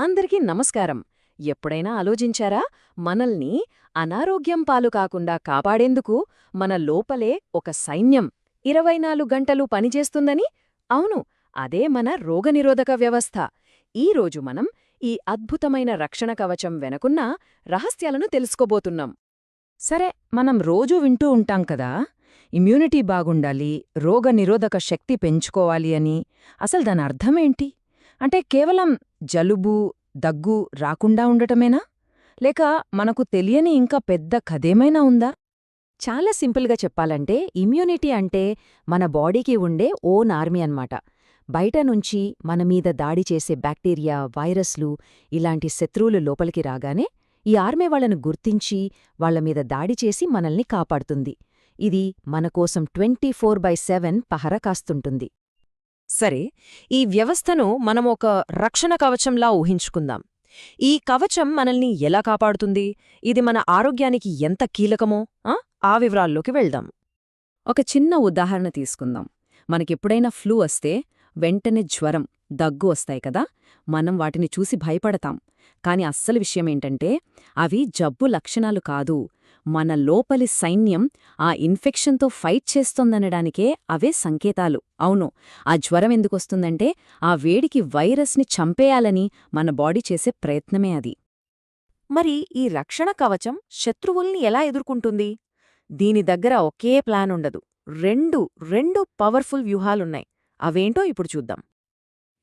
అందరికీ నమస్కారం. ఎప్పుడైనా ఆలోచించారా? మనల్ని అనారోగ్యం పాలు కాకుండా కాపాడేందుకు మన లోపలే ఒక సైన్యం ఇరవై నాలుగు గంటలు పనిచేస్తుందని? అవును అదే మన రోగనిరోధక వ్యవస్థ. ఈరోజు మనం ఈ అద్భుతమైన రక్షణ కవచం వెనకున్న రహస్యాలను తెలుసుకోబోతున్నాం. సరే మనం రోజూ వింటూ ఉంటాం కదా? ఇమ్యూనిటీ బాగుండాలి రోగనిరోధక శక్తి పెంచుకోవాలి అని. అసలు దాని అర్థమేంటి అంటే కేవలం జలుబు దగ్గు రాకుండా ఉండటమేనా? లేక మనకు తెలియని ఇంకా పెద్ద కథేమైనా ఉందా? చాలా సింపుల్గా చెప్పాలంటే ఇమ్యూనిటీ అంటే మన బాడీకి ఉండే ఓన్ ఆర్మీ అన్నమాట. బయట నుంచి మన మీద దాడి చేసే బ్యాక్టీరియా వైరస్లు ఇలాంటి శత్రువులు లోపలికి రాగానే ఈ ఆర్మీ వాళ్ళను గుర్తించి వాళ్ళ మీద దాడి చేసి మనల్ని కాపాడుతుంది. ఇది మనకోసం ట్వంటీ ఫోర్ బై సెవెన్ పహర కాస్తుంటుంది. సరే ఈ వ్యవస్థను మనం ఒక రక్షణ కవచంలా ఊహించుకుందాం. ఈ కవచం మనల్ని ఎలా కాపాడుతుంది? ఇది మన ఆరోగ్యానికి ఎంత కీలకమో ఆ? ఆ వివరాల్లోకి వెళ్దాం. ఒక చిన్న ఉదాహరణ తీసుకుందాం. మనకెప్పుడైనా ఫ్లూ వస్తే వెంటనే జ్వరం దగ్గు వస్తాయి కదా మనం వాటిని చూసి భయపడతాం. కాని అస్సలు విషయమేంటంటే అవి జబ్బు లక్షణాలు కాదు. మన లోపలి సైన్యం ఆ ఇన్ఫెక్షన్తో ఫైట్ చేస్తోందనడానికే అవే సంకేతాలు. అవును ఆ జ్వరం ఎందుకొస్తుందంటే ఆ వేడికి వైరస్ని చంపేయాలని మన బాడీ చేసే ప్రయత్నమే అది. మరి ఈ రక్షణ కవచం శత్రువుల్ని ఎలా ఎదుర్కొంటుంది? దీని దగ్గర ఒకే ప్లాన్ ఉండదు. రెండు రెండు పవర్ఫుల్ వ్యూహాలున్నాయి. అవేంటో ఇప్పుడు చూద్దాం.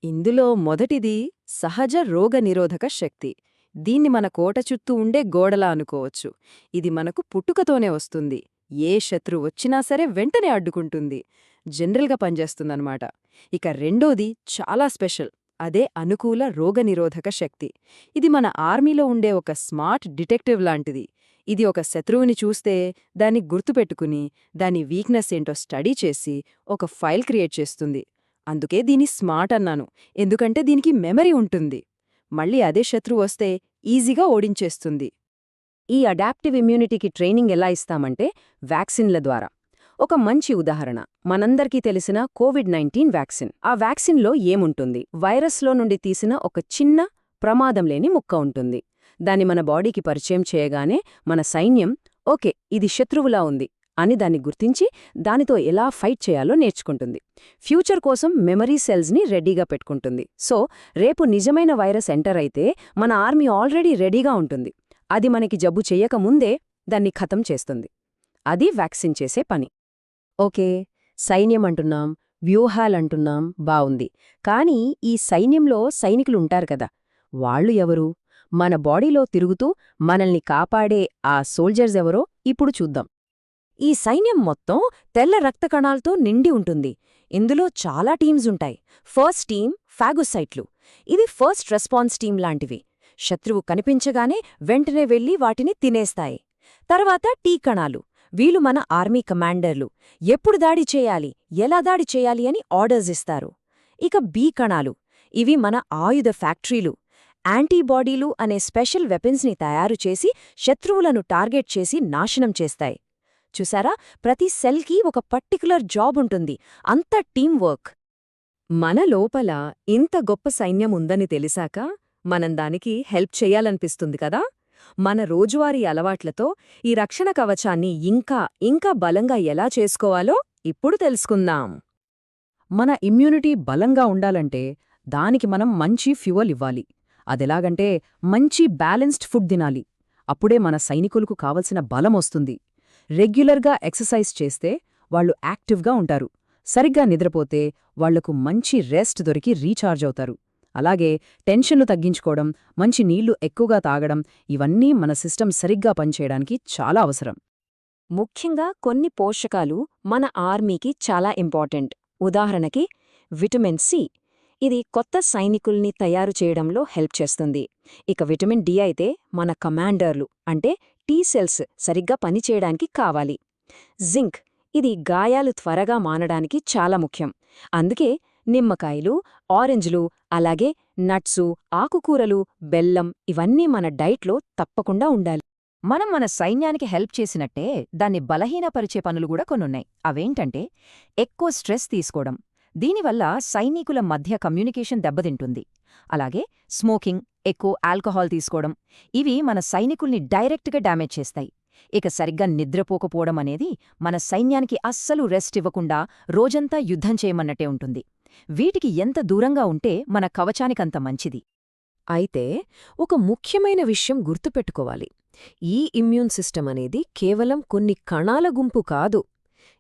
ఇందులో మొదటిది సహజ రోగనిరోధక శక్తి. దీన్ని మన కోట చుట్టూ ఉండే గోడలా అనుకోవచ్చు. ఇది మనకు పుట్టుకతోనే వస్తుంది. ఏ శత్రు వచ్చినా సరే వెంటనే అడ్డుకుంటుంది. జనరల్గా పనిచేస్తుందన్నమాట. ఇక రెండోది చాలా స్పెషల్. అదే అనుకూల రోగనిరోధక శక్తి. ఇది మన ఆర్మీలో ఉండే ఒక స్మార్ట్ డిటెక్టివ్ లాంటిది. ఇది ఒక శత్రువుని చూస్తే దాన్ని గుర్తుపెట్టుకుని దాని వీక్నెస్ ఏంటో స్టడీ చేసి ఒక ఫైల్ క్రియేట్ చేస్తుంది. అందుకే దీని స్మార్ట్ అన్నాను. ఎందుకంటే దీనికి మెమరీ ఉంటుంది. మళ్ళీ అదే శత్రువు వస్తే ఈజీగా ఓడించేస్తుంది. ఈ అడాప్టివ్ ఇమ్యూనిటీకి ట్రైనింగ్ ఎలా ఇస్తామంటే వ్యాక్సిన్ల ద్వారా. ఒక మంచి ఉదాహరణ మనందరికీ తెలిసిన కోవిడ్ నైన్టీన్ వ్యాక్సిన్. ఆ వ్యాక్సిన్లో ఏముంటుంది? వైరస్లో నుండి తీసిన ఒక చిన్న ప్రమాదం లేని ముక్క ఉంటుంది. దాన్ని మన బాడీకి పరిచయం చేయగానే మన సైన్యం ఓకే ఇది శత్రువులా ఉంది. అని దాన్ని గుర్తించి దానితో ఎలా ఫైట్ చేయాలో నేర్చుకుంటుంది. ఫ్యూచర్ కోసం మెమరీ సెల్స్ని రెడీగా పెట్టుకుంటుంది. సో రేపు నిజమైన వైరస్ ఎంటర్ అయితే మన ఆర్మీ ఆల్రెడీ రెడీగా ఉంటుంది. అది మనకి జబ్బు చెయ్యకముందే దాన్ని ఖతం చేస్తుంది. అది వ్యాక్సిన్ చేసే పని. ఓకే సైన్యం అంటున్నాం వ్యూహాలంటున్నాం బావుంది. కానీ ఈ సైన్యంలో సైనికులుంటారు కదా. వాళ్ళు ఎవరు? మన బాడీలో తిరుగుతూ మనల్ని కాపాడే ఆ సోల్జర్స్ ఎవరో ఇప్పుడు చూద్దాం. ఈ సైన్యం మొత్తం తెల్ల రక్త కణాలతో నిండి ఉంటుంది. ఇందులో చాలా టీమ్స్ ఉంటాయి. ఫస్ట్ టీం ఫాగోసైట్లు. ఇది ఫస్ట్ రెస్పాన్స్ టీం లాంటివి. శత్రువు కనిపించగానే వెంటనే వెళ్ళి వాటిని తినేస్తాయి. తర్వాత టీ కణాలు. వీలు మన ఆర్మీ కమాండర్లు. ఎప్పుడు దాడి చేయాలి? ఎలా దాడి చేయాలి అని ఆర్డర్స్ ఇస్తారు. ఇక బీ కణాలు. ఇవి మన ఆయుధ ఫ్యాక్టరీలు. యాంటీబాడీలు అనే స్పెషల్ వెపన్స్ని తయారు చేసి శత్రువులను టార్గెట్ చేసి నాశనం చేస్తాయి. చూసారా? ప్రతి సెల్కి ఒక పర్టికులర్ జాబ్ ఉంటుంది. అంత టీం వర్క్. మన లోపల ఇంత గొప్ప సైన్యం ఉందని తెలిసాక మనం దానికి హెల్ప్ చెయ్యాలనిపిస్తుంది కదా? మన రోజువారీ అలవాట్లతో ఈ రక్షణ కవచాన్ని ఇంకా ఇంకా బలంగా ఎలా చేసుకోవాలో ఇప్పుడు తెలుసుకుందాం. మన ఇమ్యూనిటీ బలంగా ఉండాలంటే దానికి మనం మంచి ఫ్యూవల్ ఇవ్వాలి. అదెలాగంటే మంచి బ్యాలెన్స్డ్ ఫుడ్ తినాలి. అప్పుడే మన సైనికులకు కావలసిన బలం వస్తుంది. రెగ్యులర్గా ఎక్సర్సైజ్ చేస్తే వాళ్ళు యాక్టివ్గా ఉంటారు. సరిగ్గా నిద్రపోతే వాళ్ళకు మంచి రెస్ట్ దొరికి రీఛార్జ్ అవుతారు. అలాగే టెన్షన్లు తగ్గించుకోవడం మంచి నీళ్ళు ఎక్కువగా తాగడం ఇవన్నీ మన సిస్టమ్ సరిగ్గా పనిచేయడానికి చాలా అవసరం. ముఖ్యంగా కొన్ని పోషకాలు మన ఆర్మీకి చాలా ఇంపార్టెంట్. ఉదాహరణకి విటమిన్ సి. ఇది కొత్త సైనికుల్ని తయారు చేయడంలో హెల్ప్ చేస్తుంది. ఇక విటమిన్ డి అయితే మన కమాండర్లు అంటే టీ సెల్స్ సరిగ్గా పనిచేయడానికి కావాలి. జింక్ ఇది గాయాలు త్వరగా మానడానికి చాలా ముఖ్యం. అందుకే నిమ్మకాయలు ఆరెంజ్లు అలాగే నట్సు ఆకుకూరలు బెల్లం ఇవన్నీ మన డైట్లో తప్పకుండా ఉండాలి. మనం మన సైన్యానికి హెల్ప్ చేసినట్టే దాన్ని బలహీనపరిచే పనులు కూడా కొన్నున్నాయి. అవేంటంటే ఎక్కువ స్ట్రెస్ తీసుకోవడం. దీనివల్ల సైనికుల మధ్య కమ్యూనికేషన్ దెబ్బతింటుంది. అలాగే స్మోకింగ్ ఎక్కువ ఆల్కహాల్ తీసుకోవడం. ఇవి మన సైనికుల్ని డైరెక్ట్గా డ్యామేజ్ చేస్తాయి. ఇక సరిగ్గా నిద్రపోకపోవడం అనేది మన సైన్యానికి అస్సలు రెస్ట్ ఇవ్వకుండా రోజంతా యుద్ధం చేయమన్నట్టే ఉంటుంది. వీటికి ఎంత దూరంగా ఉంటే మన కవచానికంత మంచిది. అయితే ఒక ముఖ్యమైన విషయం గుర్తుపెట్టుకోవాలి. ఈ ఇమ్యూన్ సిస్టమ్ అనేది కేవలం కొన్ని కణాల గుంపు కాదు.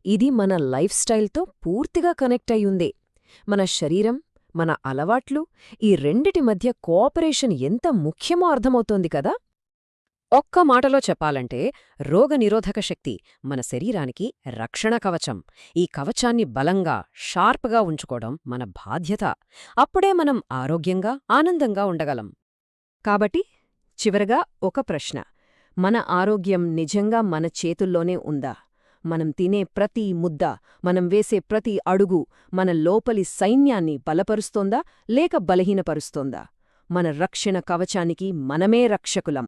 ఇది మన లైఫ్ స్టైల్తో పూర్తిగా కనెక్ట్ అయ్యుందే. మన శరీరం మన అలవాట్లు ఈ రెండిటి మధ్య కోఆపరేషన్ ఎంత ముఖ్యమో అర్థమవుతోంది కదా? ఒక్క మాటలో చెప్పాలంటే రోగనిరోధక శక్తి మన శరీరానికి రక్షణ కవచం. ఈ కవచాన్ని బలంగా షార్ప్గా ఉంచుకోవడం మన బాధ్యత. అప్పుడే మనం ఆరోగ్యంగా ఆనందంగా ఉండగలం. కాబట్టి చివరగా ఒక ప్రశ్న. మన ఆరోగ్యం నిజంగా మన చేతుల్లోనే ఉందా? మనం తినే ప్రతి ముద్ద మనం వేసే ప్రతి అడుగు మన లోపలి సైన్యాన్ని బలపరుస్తోందా లేక బలహీనపరుస్తోందా? మన రక్షణ కవచానికి మనమే రక్షకులం.